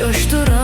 Coşturan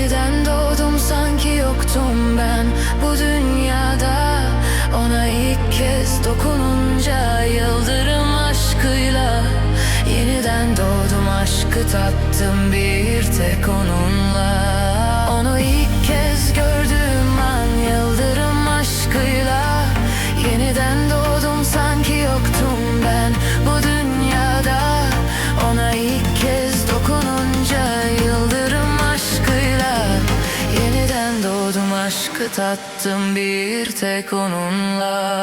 Yeniden doğdum sanki yoktum ben. Bu dünyada Ona ilk kez dokununca yıldırım aşkıyla. Yeniden doğdum aşkı tattım bir tek onunla. Tattım bir tek onunla